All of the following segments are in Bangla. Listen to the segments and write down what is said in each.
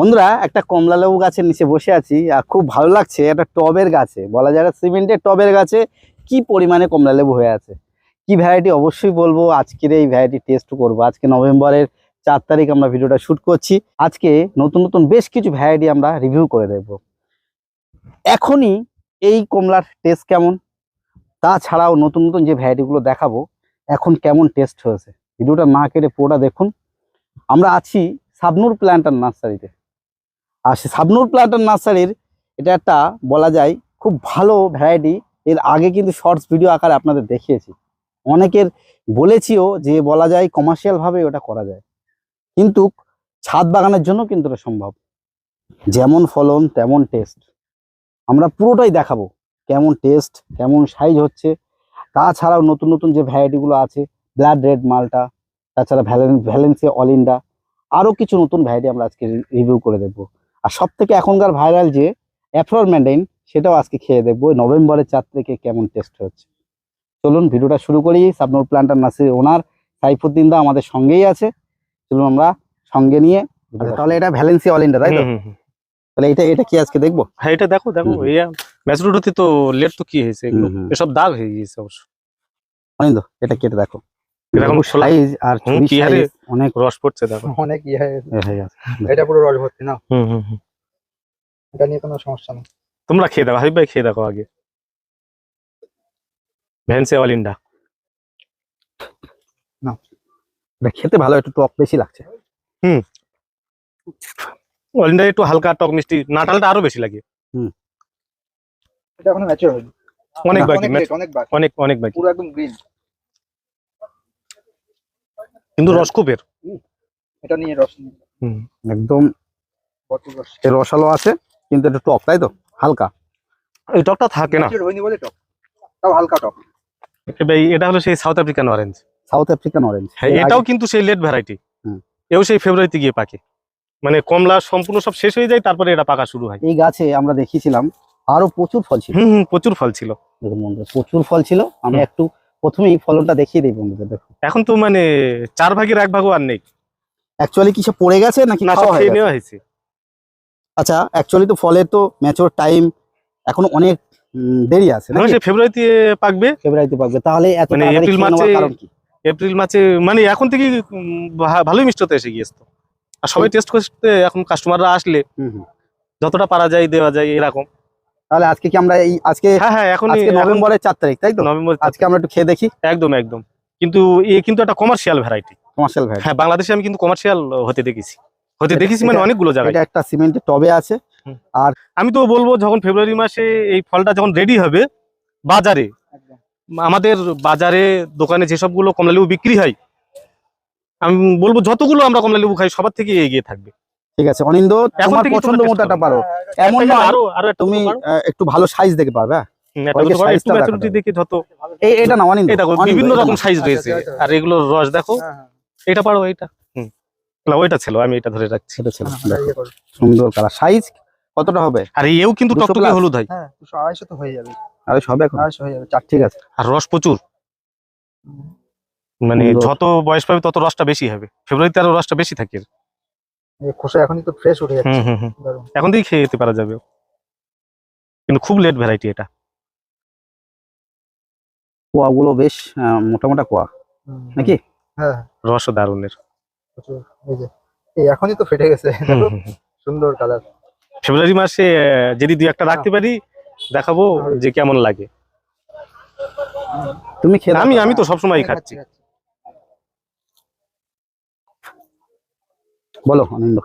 বন্ধুরা, একটা কমলা লেবু গাছের নিচে বসে আছি, আর খুব ভালো লাগছে, একটা টবের গাছে। বলা যায় সিমেন্টের টবের গাছে কি পরিমাণে কমলা লেবু হয়ে আছে? কি ভ্যারাইটি অবশ্যই বলব, আজকের এই ভ্যারাইটি টেস্ট করব। আজকে নভেম্বরের চার তারিখ আমরা ভিডিওটা শ্যুট করছি। আজকে নতুন নতুন বেশ কিছু ভ্যারাইটি আমরা রিভিউ করে দেব। এখনই এই কমলার টেস্ট কেমন? তাছাড়াও নতুন নতুন যে ভ্যারাইটিগুলো দেখাবো, এখন কেমন টেস্ট হয়েছে? ভিডিওটা না কেটে পুরোটা দেখুন। আমরা আছি সাবনুর প্ল্যান্টার নার্সারিতে আর সে সাবনুর প্ল্যান্টার নার্সারির এটা একটা বলা যায় খুব ভালো ভ্যারাইটি এর আগে কিন্তু শর্টস ভিডিও আকারে আপনাদের দেখিয়েছি। অনেকের বলেছিও যে বলা যায় কমার্শিয়ালভাবে ওটা করা যায়। কিন্তু ছাদ বাগানের জন্য কিন্তু এটা সম্ভব। যেমন ফলন, তেমন টেস্ট আমরা পুরোটাই দেখাবো কেমন টেস্ট কেমন সাইজ হচ্ছে। তাছাড়াও নতুন নতুন যে ভ্যারাইটিগুলো আছে ব্লাড রেড মালটা তাছাড়া ভ্যালেন ভ্যালেন্সিয়া অলিন্ডা আরও কিছু নতুন ভ্যারাইটি আমরা আজকে রিভিউ করে দেবো আর সব থেকে এখনকার ভাইরাল যে অ্যাফ্রোর ম্যান্ডাইন সেটাও আজকে খেয়ে দেখব নভেম্বরের চার থেকে কেমন টেস্ট হচ্ছে চলুন ভিডিওটা শুরু করি Sabnur planter nursery owner Saifuddin da আমাদের সঙ্গেই আছে চলুন আমরা সঙ্গে নিয়ে আচ্ছা। তাহলে এটা ভ্যালেন্সি অল ইন্ডিয়া তাই তো। তাহলে এটা এটা কি আজকে দেখব হ্যাঁ এটা দেখো দেখো। ম্যাচুরিটি তো লেট তো কি হয়েছে। এসব দাগ হয়ে গিয়েছে অবশ্য অনিন্দ এটা কেটে দেখো এরকম সাইজ আর কি হারে? অনেক রস পড়ছে দেখো। অনেক ইয়ে হয়ে গেছে। এ হয়ে গেছে। এটা পুরো রস ভর্তি না? হুম হুম হুম। এটা নিয়ে কোনো সমস্যা নেই। তোমরা খেয়ে দেখো হাবিব ভাই খেয়ে দেখো আগে। ভ্যানসে অল ইন্ডা এটা খেতে ভালো একটু টক বেশি লাগছে। অল ইন্ডা একটু হালকা টক মিষ্টি নাটালটা আরও বেশি লাগে। এটা এখনও ম্যাচিওর হয়নি। অনেক অনেক অনেক বাকি। অনেক অনেক বাকি। পুরো একদম গ্রিন কিন্তু রস খুব এর এটা নিয়ে রস হুম। একদম এর রসালো আছে কিন্তু একটু টক তাই তো? হালকা। এই টকটা থাকে না। বলে টক। তাও হালকা টক। এই- এটা হলো সেই South African orange South African orange হ্যাঁ এটাও কিন্তু সেই লেট ভ্যারাইটি হুম। এও সেই ফেব্রুয়ারিতে গিয়ে পাকে। মানে কমলা সম্পূর্ণ সব শেষ হয়ে যায় তারপরে এটা পাকা শুরু হয়। এই গাছে আমরা দেখিয়েছিলাম আরও প্রচুর ফল ছিল। হুম হুম প্রচুর ফল ছিল। দেখুন প্রচুর ফল ছিল। আমি একটু প্রথমে এই ফলনটা দেখিয়ে দিই বন্ধুদের দেখুন এখন তো মানে চার ভাগের এক ভাগও আর নেই। অ্যাকচুয়ালি কিছু পড়ে গেছে নাকি না সব খেয়ে নেওয়া হয়েছে। আচ্ছা অ্যাকচুয়ালি তো ফলের তো ম্যাচোর টাইম এখনও অনেক দেরি আছে সে ফেব্রুয়ারিতে পাকবে। ফেব্রুয়ারিতে পাকবে। তাহলে এত মানে এপ্রিল মাসে কারণ কি? এপ্রিল মাসে মানে এখন থেকে ভালোই মিষ্টতা এসে গিয়েছে। তো আর সবাই টেস্ট করতে এখন কাস্টমাররা আসলে হুম, হুম। যতটা পারা যায় দেওয়া যায় এরকম। তাহলে আজকে কি আমরা এই আজকে হ্যাঁ হ্যাঁ এখন আজকে নভেম্বরের চার তারিখ তাই তো? নভেম্বর আজকে আমরা একটু খেয়ে দেখি। একদম একদম। কিন্তু এ কিন্তু একটা কমার্শিয়াল ভ্যারাইটি কমার্শিয়াল ভ্যারাইটি হ্যাঁ বাংলাদেশে আমি কিন্তু কমার্শিয়াল হতে দেখেছি। হতে দেখেছি মানে অনেকগুলো জায়গায়। এটা একটা সিমেন্টের টবে আছে। আর আমি তো বলব যখন ফেব্রুয়ারি মাসে এই ফলটা যখন রেডি হবে বাজারে আমাদের বাজারে দোকানে যেসবগুলো কমলা লেবু বিক্রি হয় আমি বলব যতগুলো আমরা কমলা লেবু খাই সবার থেকে এগিয়ে থাকবে। ঠিক আছে। অনিন্দ তোমার পছন্দ মতো একটা পারো। হ্যাঁ, এমন আরও আরও একটা তুমি একটু ভালো সাইজ দেখে পারবে হ্যাঁ? এটা না অনিন্দ। বিভিন্ন রকম সাইজ আচ্ছা, রয়েছে। আচ্ছা, আচ্ছা। আর এগুলোর রস দেখো। হ্যাঁ, হ্যাঁ, এটা পারো এটা। ওইটা ছিল আমি এটা ধরে রাখছি। ছিল হ্যাঁ। সুন্দর কালার সাইজ কতটা হবে? আর এও কিন্তু 200 টকটকে হলুদ হয়। হ্যাঁ আড়াইশো তো হয়ে যাবে। আরে সবে এখন? আড়াইশো হয়ে যাবে চারটে। ঠিক আছে। আর রস প্রচুর। মানে যত বয়স পাবে তত রসটা বেশি হবে। ফেব্রুয়ারিতে আরও রসটা বেশি থাকে। খোসা এখনই তো ফ্রেশ উঠে যাচ্ছে। এখন থেকেই খেয়ে যেতে পারা যাবে। কিন্তু খুব লেট ভ্যারাইটি এটা। কোয়াগুলো বেশ আহ, মোটা মোটা কোয়া নাকি? হ্যাঁ। হ্যাঁ, রসও দারুণের। এই যে এই এখনই তো ফেটে গেছে। সুন্দর কালার ফেব্রুয়ারি মাসে যদি দুই একটা রাখতে পারি দেখাবো যে কেমন লাগে। তুমি খেয়ে আমি আমি তো সবসময় খাচ্ছি। বলো আনন্দ।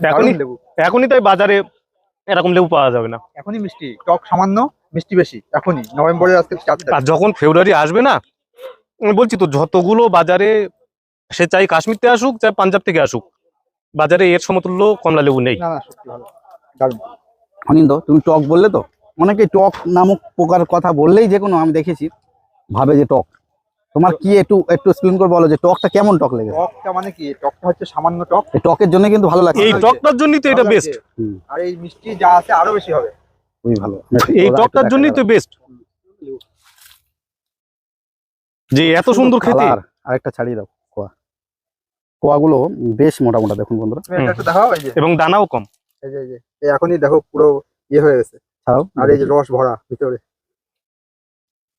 এখনই লেবু। এখনই তাই বাজারে এরকম লেবু পাওয়া যাবে না। এখনই মিষ্টি টক সামান্য মিষ্টি বেশি এখনই। নভেম্বরের আজকে চার আর যখন ফেব্রুয়ারি আসবে না আমি বলছি তো যতগুলো বাজারে সে চাই কাশ্মীর থেকে আসুক চাই পাঞ্জাব থেকে আসুক বাজারে এর সমতুল্য কমলা লেবু নেই। অনিন্দ তুমি টক বললে তো? অনেকে টক নামক পোকার কথা বললেই যে কোনো আমি দেখেছি ভাবে যে টক। তোমার কি একটু একটু এক্সপ্লেন করে বলো যে টকটা কেমন টক লাগে টকটা মানে কি? টকটা হচ্ছে সামান্য টক। এই টকের জন্য কিন্তু ভালো লাগছে। এই টকটার জন্যই তো এটা বেস্ট আর এই মিষ্টি যা আছে আরও বেশি হবে। খুবই ভালো। এই টকটার জন্যই তো বেস্ট যে এত সুন্দর খেতে। আরেকটা ছাড়িয়ে দাও কোয়া। কোয়াগুলো বেশ মোটা মোটা দেখুন বন্ধুরা। তুমি এটা একটু দেখাও এই যে। এবং দানাও কম। এই যে এই যে। এই এখনই দেখো পুরো ইয়ে হয়ে গেছে। ছাড়াও। আর এই যে রস ভরা ভিতরে।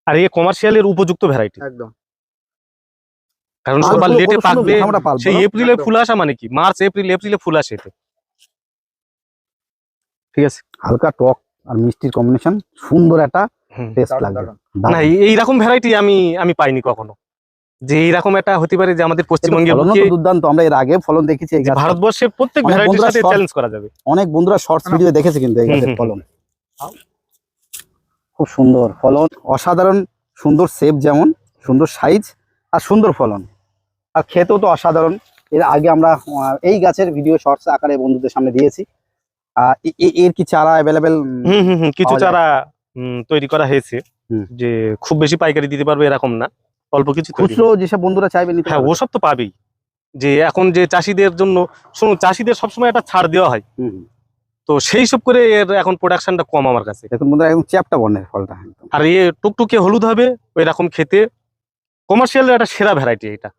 আর এই কমার্শিয়ালের উপযুক্ত ভ্যারাইটি একদম। কারণ সবার লেটে পাকবে সেই এপ্রিলে ফুল আসা মানে কি? মার্চ এপ্রিল এপ্রিলে ফুল আসে এতে। ঠিক আছে? হালকা টক আর মিষ্টির কম্বিনেশন সুন্দর একটা টেস্ট লাগবে। না এই- এইরকম ভ্যারাইটি আমি আমি পাইনি কখনো। যে এইরকম একটা হতে পারে যে আমাদের পশ্চিমবঙ্গে দুর্দান্ত আমরা এর আগে ফলন দেখেছি ভারতবর্ষের প্রত্যেক ভ্যারাইটির সাথে চ্যালেঞ্জ করা যাবে। অনেক বন্ধুরা শর্টস ভিডিও দেখেছে কিন্তু এই গাছের ফলন। খুব সুন্দর ফলন। অসাধারণ সুন্দর শেপ যেমন সুন্দর সাইজ আর সুন্দর ফলন। আর খেতেও তো অসাধারণ। এর আগে আমরা এই গাছের ভিডিও শর্টস আকারে বন্ধুদের সামনে দিয়েছি। এর কি চারা অ্যাভেলেবেল হুম হুম হুম কিছু চারা তৈরি করা হয়েছে। যে খুব বেশি পাইকারি দিতে পারবে এরকম না। অল্প কিছু খুচরো যেসব বন্ধুরা চাইবে নিতে হ্যাঁ। ওসব তো পাবেই। যে এখন যে চাষিদের জন্য শুনুন চাষিদের সবসময় একটা ছাড় দেওয়া হয়। তো সেই সব করে এর এখন প্রোডাকশনটা কম আমার কাছে। দেখুন বন্ধুরা একদম চ্যাপটা বর্ণের ফলটা আর এ টুকটুকে হলুদ হবে ওই রকম খেতে। কমার্শিয়াল একটা সেরা ভ্যারাইটি এটা।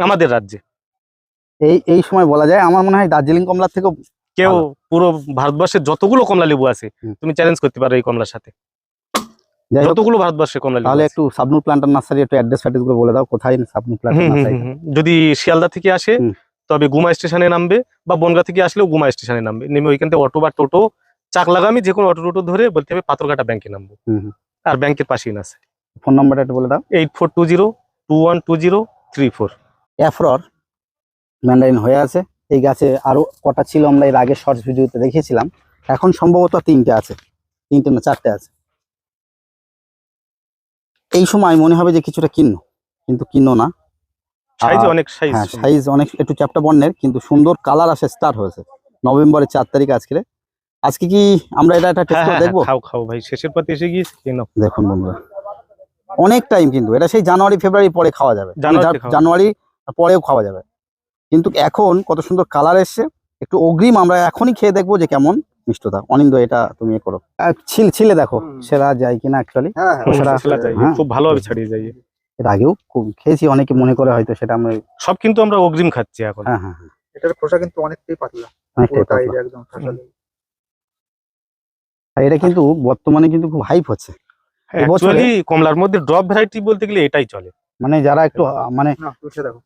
আমাদের রাজ্যে। এই এই সময় বলা যায় আমার মনে হয় দার্জিলিং কমলার থেকেও কেউ পুরো ভারতবর্ষের যতগুলো কমলা লেবু আছে তুমি চ্যালেঞ্জ করতে পারো এই কমলার সাথে। যতগুলো ভারতবর্ষের কমলা লেবু তাহলে একটু সাবনু প্লান্টার নার্সারি একটু অ্যাড্রেস ফ্যাড্রেসগুলো বলে দাও কোথায় সাবনু প্লান্টার হুম, হুম, নার্সারি। যদি শিয়ালদা থেকে আসে তবে গুমা স্টেশনে নামবে বা বনগা থেকে আসলেও গুমা স্টেশনে নামবে। নেমে ওইখান থেকে অটো বা টোটো চাক লাগামি যে কোনো অটো টোটো ধরে বলতে হবে পাথরঘাটা ব্যাংকে নামবো। আর ব্যাংকের পাশেই না ফোন নাম্বারটা একটু বলে দাও। Eight four two zero two one two zero three four অ্যাফ্রর mandarin হয়ে আছে। এই গাছে আরও কটা ছিল আমরা এর আগে শর্টস ভিডিওতে দেখিয়েছিলাম। এখন সম্ভবত তিনটে আছে। তিনটে না চারটে আছে। এই সময় মনে হবে যে কিছুটা কিন্ন কিন্তু কিনো না। সাইজ অনেক সাইজ হ্যাঁ সাইজ অনেক একটু চ্যাপটা বর্ণের কিন্তু সুন্দর কালার আসে স্টার্ট হয়েছে। নভেম্বরের চার তারিখ আজকে আজকে কি আমরা এটা একটা টেস্ট হ্যাঁ করে হ্যাঁ দেখব? খাও খাও ভাই। শেষের পাতে এসে গিয়েছে খেয়ে দেখুন বন্ধুরা। অনেক টাইম কিন্তু এটা সেই জানুয়ারি ফেব্রুয়ারি পরে খাওয়া যাবে। মানে জানুয়ারি পরেও খাওয়া যাবে। কিন্তু এখন কত সুন্দর কালার এসছে একটু অগ্রিম আমরা এখনই খেয়ে দেখব যে কেমন মিষ্টতা। অনিন্দ এটা তুমি করো। ছিল ছিলে দেখো সেরা যায় কিনা অ্যাকচুয়ালি হ্যাঁ হ্যাঁ। হ্যাঁ। খুব ভালোভাবে ছাড়িয়ে যাই এর আগেও খুব খেয়েছি অনেকে মনে করে হয়তো সেটা আমরা সব কিন্তু আমরা অগ্রিম খাচ্ছি এখন। হ্যাঁ হ্যাঁ হ্যাঁ, এটার খোসা কিন্তু অনেকটাই পাতলা। অনেকটাই একদম আর এটা কিন্তু বর্তমানে কিন্তু খুব হাইপ হচ্ছে। অ্যাকচুয়ালি কমলার মধ্যে ড্রপ ভ্যারাইটি বলতে গেলে এটাই চলে। মানে যারা একটু মানে দেখো।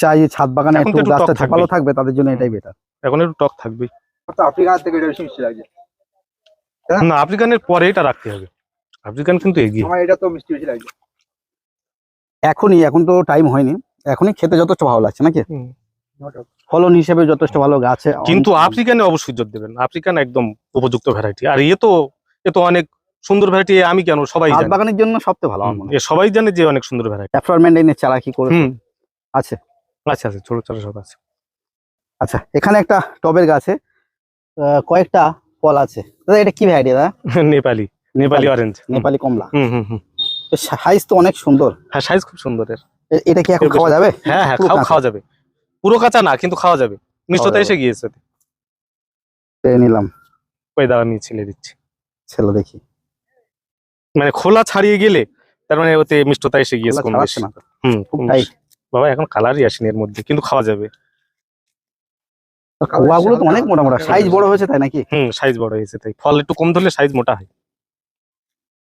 চাই যে ছাদ বাগানে একটু গাছটা। ঝাপালো থাকবে। তাদের জন্য এটাই বেটার এখন একটু টক থাকবে তো আফ্রিকার থেকে এটা বেশি মিষ্টি লাগছে হ্যাঁ। না আফ্রিকানের পরে এটা রাখতে হবে। আফ্রিকান কিন্তু এগিয়ে। আমার এটা তো মিষ্টি বেশি লাগছে এখনই এখন তো টাইম হয়নি। এখনই খেতে যথেষ্ট ভালো লাগছে নাকি. ফলন হিসেবে যথেষ্ট ভালো গাছে কিন্তু আফ্রিকানে অবশ্যই জোর দেবেন। আফ্রিকান একদম উপযুক্ত ভ্যারাইটি আর এ তো এ তো অনেক সুন্দর ভ্যারাইটি আমি কেন? সবাই জানে। বাগানের জন্য সবচেয়ে ভালো আমার মনে হয়। সবাই জানে যে অনেক সুন্দর ভ্যারাইটি অ্যাফ্রোরমেন্ডাইনের চারা কি করে আছে। আচ্ছা আচ্ছা ছোট ছোট সব আছে। আচ্ছা এখানে একটা টবের গাছে কয়েকটা ফল আছে। দাদা এটা কি ভ্যারাইটি দাদা? নেপালি নেপালি অরেঞ্জ নেপালি কমলা। হুম হুম হুম। সাইজ তো অনেক সুন্দর। হ্যাঁ সাইজ খুব সুন্দর এর। এটা কি এখন খাওয়া যাবে? হ্যাঁ হ্যাঁ খাও খাওয়া যাবে। পুরো কাঁচা না কিন্তু খাওয়া যাবে। মিষ্টতা এসে গিয়েছে। পেয়ে নিলাম। ওই দাঁড়া আমি ছিলে দিচ্ছি। ছেলে দেখি। মানে খোলা ছাড়িয়ে গেলে তার মানে ওতে মিষ্টতা এসে গিয়েছে না হুম খুব। বেশি। বাবা এখন কালারই আসেনি এর মধ্যে কিন্তু খাওয়া যাবে। কোয়াগুলো তো অনেক মোটা মোটা সাইজ বড় হয়েছে তাই নাকি? হুম সাইজ বড় হয়েছে তাই। ফল একটু কম ধরলে সাইজ মোটা হয়।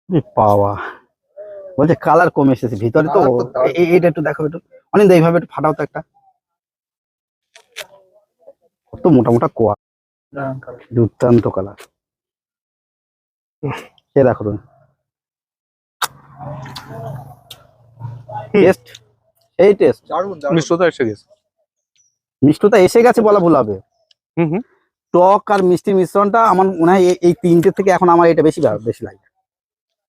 এ বাবা বলছে কালার কমে এসেছে ভিতরে তো। এ- এ- এটা একটু দেখো একটু। অনেক এইভাবে একটু ফাটাও তো একটা। কত মোটা মোটা কোয়া। দুর্দান্ত কালার সে দেখো তুমি। টেস্ট এই টেস্ট মিষ্টতা এসে গেছে। মিষ্টতা এসে গেছে বলা ভুল হবে। হুম হুম। টক আর মিষ্টির মিশ্রণটা আমার মনে হয় এই- এই তিনটে থেকে এখন আমার এটা বেশি বেশি লাগে।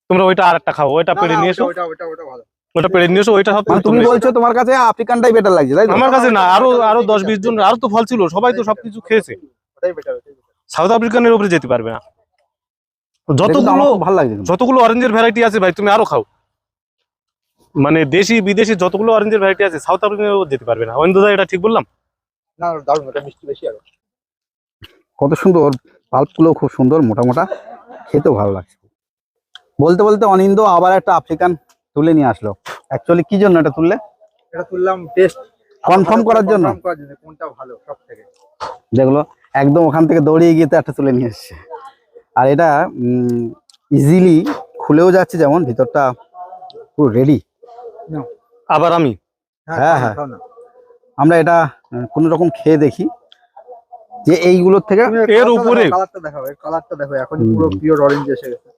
তোমরা ওইটা আর একটা খাও ওইটা পেড়ে নিয়ে এসো। ওটা ওটা ওটা ভালো। ওটা ওইটা সব মানে তুমি বলছো তোমার কাছে আফ্রিকানটাই বেটার লাগছে তাই আমার কাছে না আরও আরও দশ বিশ জন আরও তো ফল ছিল সবাই তো সবকিছু খেয়েছে। ওটাই বেটার সাউথ আফ্রিকানের উপরে যেতে পারবে না। যতগুলো ভালো লাগছে। কিন্তু। যতগুলো অরেঞ্জের ভ্যারাইটি আছে ভাই তুমি আরও খাও। মানে দেশি বিদেশি যতগুলো অরেঞ্জের ভ্যারাইটি আছে সাউথ উপর যেতে পারবে না। অনিন্দা এটা ঠিক বললাম? না দারুণ ওটা মিষ্টি বেশি আরও। কত সুন্দর পাল্পগুলো খুব সুন্দর মোটা মোটা। খেতেও ভালো লাগছে। বলতে বলতে অনিন্দ আবার একটা আফ্রিকান তুলে নিয়ে আসলো। অ্যাকচুয়ালি কি জন্য এটা তুললে? এটা তুললাম টেস্ট কনফার্ম করার জন্য? করার জন্য কোনটা ভালো সব থেকে। যেগুলো একদম ওখান থেকে দৌড়িয়ে গিয়ে তো একটা তুলে নিয়ে এসছে। আর এটা ইজিলি খুলেও যাচ্ছে যেমন ভিতরটা পুরো রেডি আবার আমি? হ্যাঁ, হ্যাঁ। আমরা এটা কোনো রকম খেয়ে দেখি। যে এইগুলোর থেকে এর উপরে- কালারটা দেখাও এর কালারটা দেখো এখন পুরো পিওর অরেঞ্জ এসে গেছে।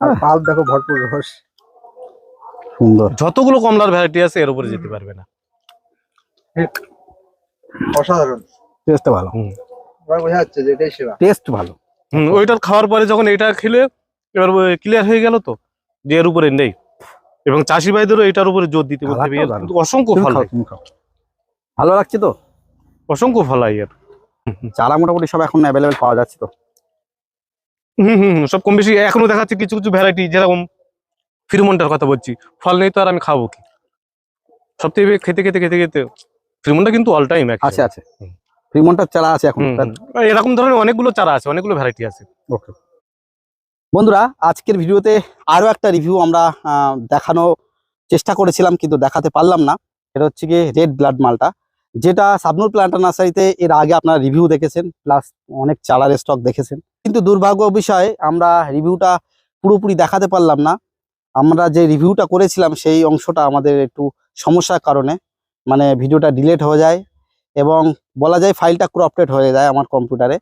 আর। পাল্প দেখো ভরপুর রস। সুন্দর। যতগুলো কমলার ভ্যারাইটি আছে এর উপরে যেতে পারবে না। অসাধারণ। টেস্টটা ভালো। এবার বোঝা যাচ্ছে যে এটাই সেবা টেস্ট ভালো। হুম ওইটার খাওয়ার পরে যখন এটা খেলে এবার ক্লিয়ার হয়ে গেল তো? যে এর উপরে নেই। এবং চাষি ভাইদেরও এটার উপরে জোর দিতে বলতে হবে। অসংখ্য ফল। ভালো লাগছে তো? অসংখ্য ফল হয় এর। চারা মোটামুটি সব এখন অ্যাভেলেবেল পাওয়া যাচ্ছে তো? হুম হুম হুম, সব কম বেশি। এখনও দেখাচ্ছে কিছু কিছু ভ্যারাইটি যেরকম ফিরমনটার কথা বলছি। ফল নেই তো আর আমি খাব কি? সব থেকে খেতে খেতে খেতে খেতে ফিরমনটা কিন্তু অল টাইম আছে আছে। ফ্রিমন্টার চারা আছে এখন। এরকম ধরনের অনেকগুলো চারা আছে অনেকগুলো ভ্যারাইটি আছে। ওকে বন্ধুরা, আজকের ভিডিওতে আরও একটা রিভিউ আমরা দেখানো চেষ্টা করেছিলাম, কিন্তু দেখাতে পারলাম না। এটা হচ্ছে গিয়ে রেড ব্লাড মালটা, যেটা সাবনুর প্ল্যান্টার নার্সারিতে এর আগে আপনারা রিভিউ দেখেছেন প্লাস অনেক চালার স্টক দেখেছেন। কিন্তু দুর্ভাগ্য বিষয়ে, আমরা রিভিউটা পুরোপুরি দেখাতে পারলাম না। আমরা যে রিভিউটা করেছিলাম, সেই অংশটা আমাদের একটু সমস্যার কারণে মানে ভিডিওটা ডিলেট হয়ে যায় এবং বলা যায় ফাইলটা ক্রপটেড হয়ে যায় আমার কম্পিউটারে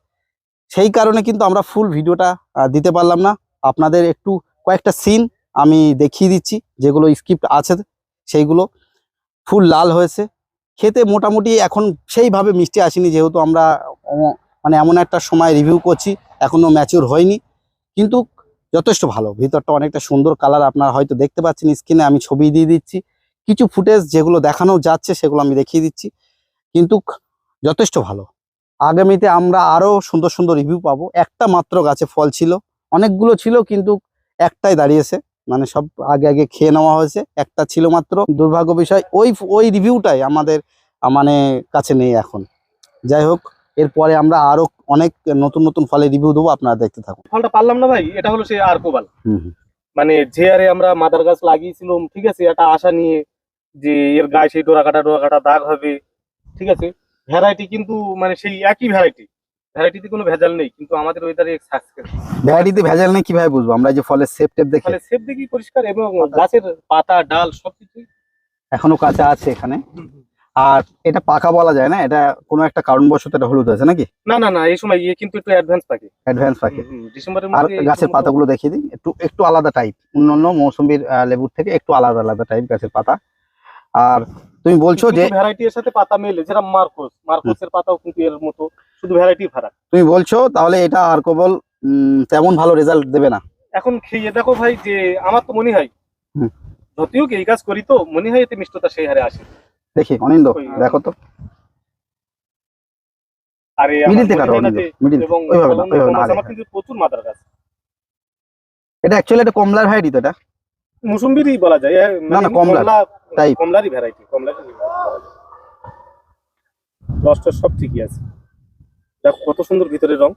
সেই কারণে কিন্তু আমরা ফুল ভিডিওটা দিতে পারলাম না। আপনাদের একটু কয়েকটা সিন আমি দেখিয়ে দিচ্ছি, যেগুলো স্ক্রিপ্ট আছে, সেইগুলো ফুল লাল হয়েছে। খেতে মোটামুটি এখন সেইভাবে মিষ্টি আসেনি, যেহেতু আমরা মানে এমন একটা সময় রিভিউ করছি এখনও ম্যাচিওর হয়নি। কিন্তু যথেষ্ট ভালো, ভিতরটা অনেকটা সুন্দর কালার আপনারা হয়তো দেখতে পাচ্ছেন স্ক্রিনে আমি ছবি দিয়ে দিচ্ছি। কিছু ফুটেজ যেগুলো দেখানো যাচ্ছে, সেগুলো আমি দেখিয়ে দিচ্ছি। কিন্তু যথেষ্ট ভালো। আগামীতে আমরা আরও সুন্দর সুন্দর রিভিউ পাবো। একটা মাত্র গাছে ফল ছিল। অনেকগুলো ছিল কিন্তু একটাই দাঁড়িয়েছে। মানে সব আগে আগে খেয়ে নেওয়া হয়েছে। একটা ছিল মাত্র। দুর্ভাগ্য বিষয় ওই ওই রিভিউটাই আমাদের মানে কাছে নেই এখন। যাই হোক এরপরে আমরা আরও অনেক নতুন নতুন ফলের রিভিউ দেবো আপনারা দেখতে থাকুন। ফলটা পারলাম না ভাই এটা হলো সেই আর্কোবাল। মানে যে আরে আমরা মাদার গাছ লাগিয়েছিলাম ঠিক আছে একটা আশা নিয়ে যে এর গায়ে সেই ডোরা কাটা ডোরা কাটা দাগ হবে ঠিক আছে? ভ্যারাইটি কিন্তু মানে সেই একই ভ্যারাইটি ভ্যারাইটিতে কোনো ভেজাল নেই কিন্তু আমাদের ওয়েদারে সাকসেস ভ্যারাইটিতে ভেজাল নেই কীভাবে বুঝব? আমরা যে ফলের সেপ টেপ দেখে। ফলে সেফ দেখি পরিষ্কার এবং গাছের পাতা ডাল সবকিছু এখনও কাঁচা আছে এখানে। আর এটা পাকা বলা যায় না? এটা কোনো একটা কারণবশত এটা হলুদ হয়েছে নাকি? না না না এই সময় ইয়ে কিন্তু একটু অ্যাডভান্স থাকে অ্যাডভান্স পাকে। ডিসেম্বরের আর গাছের পাতাগুলো দেখিয়ে দিই। একটু একটু আলাদা টাইপ অন্যান্য মৌসুমীর লেবুর থেকে একটু আলাদা আলাদা টাইপ গাছের পাতা। আর তুমি বলছো যে ভ্যারাইটি এর সাথে পাতা মেলে যেটা মার্কোস। মার্কোসের পাতাও কিন্তু এর মতো শুধু ভ্যারাইটি ফারাক। তুমি বলছো তাহলে এটা আর কেবল তেমন ভালো রেজাল্ট দেবে না। এখন খেয়ে দেখো ভাই যে আমার তো মনে হয়। যদিও কি এই কাজ করি তো মনে হয় এতে মিষ্টতা সেই হারে আসে। দেখি অনিন্দ দেখো তো। আর এই আমার মিডিল থেকে মনে কাটো অনিন্দ মিডিল এবং ওইভাবে না ওইভাবে না আছে, আমার কিন্তু প্রচুর মাদার গাছ। এটা অ্যাকচুয়ালি এটা কমলার ভ্যারাইটি তো এটা। মুসুম্বিরই বলা যায়। এ, না, মানে কমলা type। কমলারই ভ্যারাইটি কমলারই রসটা সব ঠিকই আছে। দেখো কত সুন্দর ভিতরের রং।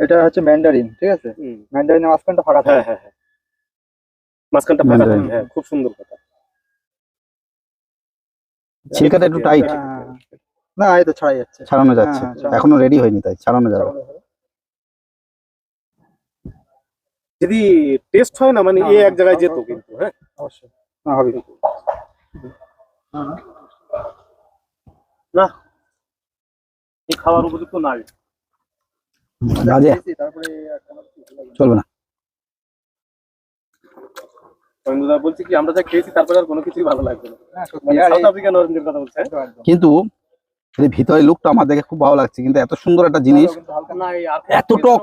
এটা হচ্ছে ম্যান্ডারিন ঠিক আছে? ম্যান্ডারিনের মাঝখানটা ফাঁকা হ্যাঁ হ্যাঁ হ্যাঁ। মাঝখানটা। থাকে, হ্যাঁ খুব সুন্দর কথা। ছিলকাটা একটু টাইট হ্যাঁ। না এই তো ছড়াই যাচ্ছে। ছাড়ানো যাচ্ছে। হ্যাঁ, এখনও রেডি হয়নি তাই ছাড়ানো যাবে। যদি টেস্ট হয় না মানে এ এক জায়গায় যেত কিন্তু হ্যাঁ? অবশ্যই। হবে। না এই খাওয়ার উপযুক্ত চলবে না। বলছি কি আমরা যা খেয়েছি তারপরে আর কোনো কিছুই ভালো লাগবে না। হ্যাঁ। মানে আর সাউথ আফ্রিকান অরেঞ্জের কথা বলছে হ্যাঁ? কিন্তু ভিতরে লুকটা আমার দেখে খুব ভালো লাগছে কিন্তু এত সুন্দর একটা জিনিস এত টক।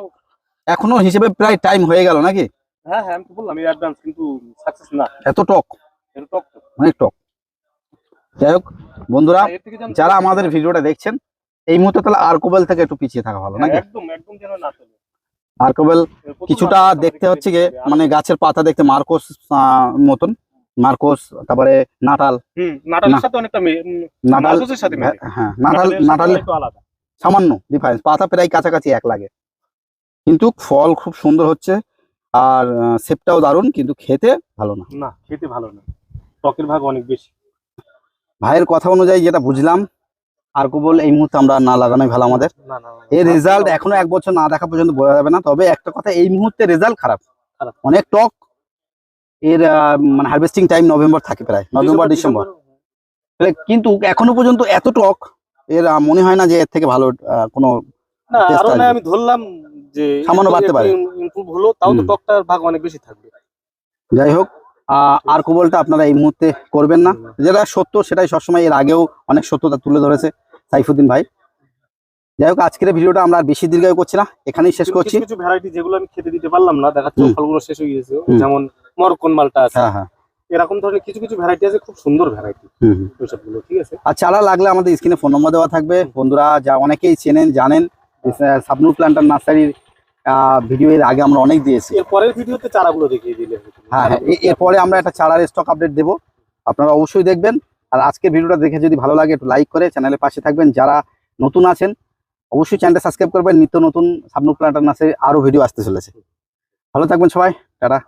এখনও হিসেবে প্রায় টাইম হয়ে গেল নাকি? হ্যাঁ হ্যাঁ আমি তো বললাম অ্যাডভান্স কিন্তু সাকসেস না। এত টক। এটা টক অনেক টক। যাই হোক বন্ধুরা যেন- যারা আমাদের ভিডিওটা দেখছেন এই মুহূর্তে তাহলে আর্কোবেল থেকে একটু পিছিয়ে থাকা ভালো হ্যাঁ, নাকি? একদম একদম যেন না চলে। আর্কোবেল কিছুটা দেখতে হচ্ছে গিয়ে মানে গাছের পাতা দেখতে মার্কোস মতন। মার্কোস তারপরে নাটাল। হুম নাটালের সাথে অনেকটা মে- উম, নাটাল মার্কোসের সাথে হ্যাঁ নাটাল নাটালের নাটাল সামান্য ডিফারেন্স পাতা প্রায় কাছাকাছি এক লাগে। কিন্তু ফল খুব সুন্দর হচ্ছে আর শেপটাও দারুণ কিন্তু খেতে ভালো না। না খেতে ভালো না। টকের ভাগ অনেক বেশি। ভাইয়ের কথা অনুযায়ী যেটা বুঝলাম আর কেবল এই মুহূর্তে আমরা না লাগানোই ভালো আমাদের। এর রেজাল্ট এখনও এক বছর না দেখা পর্যন্ত বোঝা যাবে না তবে একটা কথা এই মুহূর্তে রেজাল্ট খারাপ। অনেক টক এর মানে হারভেস্টিং টাইম নভেম্বর থাকে প্রায় নভেম্বর ডিসেম্বর কিন্তু এখনও পর্যন্ত এত টক এর মনে হয় না যে এর থেকে ভালো কোনো। আমি ধরলাম যে সামান্য বাড়তে পারে। ইমপ্রুভ হলো তাও তো। টকটার ভাগ অনেক বেশি থাকবে। যাই হোক আর কবলটা আপনারা এই মুহূর্তে করবেন না। যেটা সত্য সেটাই সবসময় এর আগেও অনেক সত্যতা তুলে ধরেছে সাইফুদ্দিন ভাই। যাই হোক আজকের ভিডিওটা আমরা আর বেশি দীর্ঘায়ু করছি না। এখানেই শেষ করছি। কিছু ভ্যারাইটি যেগুলো আমি খেতে দিতে পারলাম না দেখাচ্ছে হুম। ফলগুলো শেষ হয়ে গেছে। যেমন মরকন মালটা আছে। হ্যাঁ হ্যাঁ। এরকম ধরনের কিছু কিছু ভ্যারাইটি আছে খুব সুন্দর ভ্যারাইটি। ওইসবগুলো ঠিক আছে? আর চারা লাগলে আমাদের স্ক্রিনে ফোন নম্বর দেওয়া থাকবে। বন্ধুরা যা অনেকেই চেনেন জানেন সাবনুর প্ল্যান্টার নার্সারির ভিডিও এর আগে আমরা অনেক দিয়েছি। এরপরের ভিডিওতে চারাগুলো দেখিয়ে দিলে হ্যাঁ হ্যাঁ এরপরে আমরা একটা চারার স্টক আপডেট দেবো। আপনারা অবশ্যই দেখবেন। আর আজকের ভিডিওটা দেখে যদি ভালো লাগে একটু লাইক করে চ্যানেলের পাশে থাকবেন। যারা নতুন আছেন অবশ্যই চ্যানেলটা সাবস্ক্রাইব করবেন। নিত্য নতুন সাবনুর প্লান্টার নার্সারির আরও ভিডিও আসতে চলেছে। ভালো থাকবেন সবাই। টাটা।